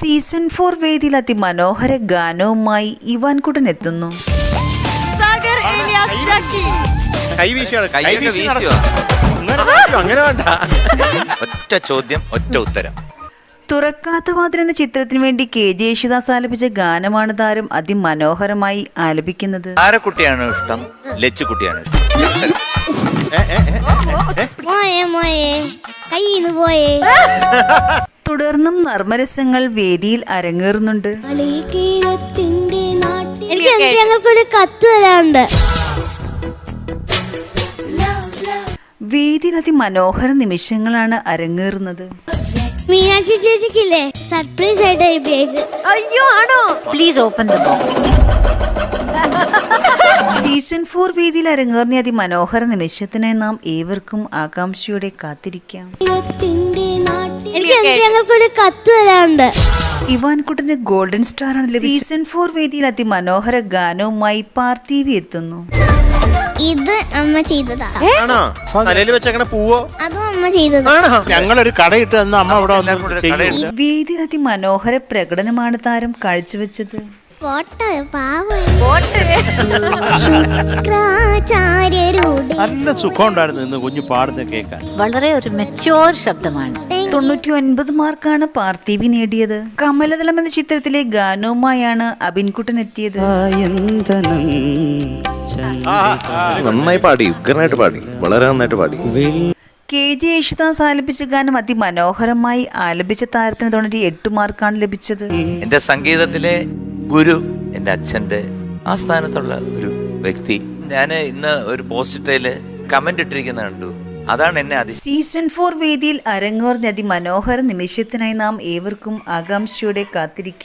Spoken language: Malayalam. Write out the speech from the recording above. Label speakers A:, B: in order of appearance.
A: സീസൺ ഫോർ വേദിയിൽ അതിമനോഹര ഗാനവുമായി ഇവാൻ കുട്ടൻ എത്തുന്നു.
B: ഒറ്റ ചോദ്യം ഒറ്റ ഉത്തരം.
A: തുറക്കാത്ത വാതിൽ എന്ന ചിത്രത്തിന് വേണ്ടി കെ ജെ യേശുദാസ് ആലപിച്ച ഗാനമാണ് താരം അതിമനോഹരമായി ആലപിക്കുന്നത്.
B: ആരക്കുട്ടിയാണ് ഇഷ്ടം? ലച്ചുകുട്ടിയാണ് ഇഷ്ടം?
A: തുടർന്നും നർമ്മരസങ്ങൾ വേദിയിൽ അരങ്ങേറുന്നുണ്ട്.
C: എനിക്ക് ഞങ്ങൾക്കൊരു കത്ത് തരാനുണ്ട്.
A: വേദിയിൽ അതിമനോഹര നിമിഷങ്ങളാണ് അരങ്ങേറുന്നത്.
C: മീനാക്ഷി ചേച്ചിക്കില്ലേ? സർപ്രൈസ് ആയിട്ട്
D: അയ്യോ ആണോ?
E: Please open the box.
A: Season four വേദിയിൽ അരങ്ങേറിയ അതിമനോഹര നിമിഷത്തിനെ നാം ഏവർക്കും ആകാംക്ഷയോടെ കാത്തിരിക്കാം.
C: ഞങ്ങൾക്കൊരു കത്ത് തരാനുണ്ട്.
A: ഇവാൻ കുട്ടന് ഗോൾഡൻ സ്റ്റാർ ആണ് ലഭിച്ചത്. സീസൺ ഫോർ വേദിയിൽ അതിമനോഹര ഗാനവുമായി പാർത്ഥിവി എത്തുന്നു.
C: ഇത് അമ്മ ചെയ്തതാ.
F: ആണോ? തലയിൽ വെച്ചങ്ങനെ പൂവോ?
C: അതും അമ്മ ചെയ്തതാ.
F: ആണോ?
G: ഞങ്ങളൊരു കടയിട്ട് തന്ന അമ്മ. ചെയ്യും
A: വേദിയിൽ അതിമനോഹര പ്രകടനമാണ് താരം കാഴ്ചവെച്ചത്.
C: പോട്ടെ പാവം.
D: പോട്ടെ.
C: ശുക്രാചാര്യരുടെ
G: നല്ല സുഖം ഉണ്ടായിരുന്നു ഇന്ന് കുഞ്ഞു പാടുന്ന കേൾക്കാൻ.
E: വളരെ ഒരു മെച്ചോർ ശബ്ദമാണ്.
A: തൊണ്ണൂറ്റി ഒൻപത് മാർക്കാണ് പാർത്ഥിവി നേടിയത്. കമലതലം എന്ന ചിത്രത്തിലെ ഗാനവുമായാണ് അബിൻകുട്ടൻ എത്തിയത്
H: നന്നായി പാടി ഉഗ്രനായിട്ട് പാടി വളരെ നന്നായിട്ട് പാടി.
A: കെ ജെ യേശുദാസ് ആലപിച്ച ഗാനം അതിമനോഹരമായി ആലപിച്ച താരത്തിന് തൊണ്ണൂറ്റി എട്ട് മാർക്കാണ് ലഭിച്ചത്.
B: എന്റെ സംഗീതത്തിലെ ഗുരു എന്റെ അച്ഛന്റെ ആ സ്ഥാനത്തുള്ള ഒരു വ്യക്തി. ഞാൻ ഇന്ന് ഒരു പോസ്റ്റിട്ടയിൽ കമന്റ് ഇട്ടിരിക്കുന്ന കണ്ടു. അതാണ് എന്നെ അതി
A: സീസൺ ഫോർ വേദിയിൽ അരങ്ങേറിയ അതിമനോഹര നിമിഷത്തിനായി നാം ഏവർക്കും ആകാംക്ഷയോടെ കാത്തിരിക്കും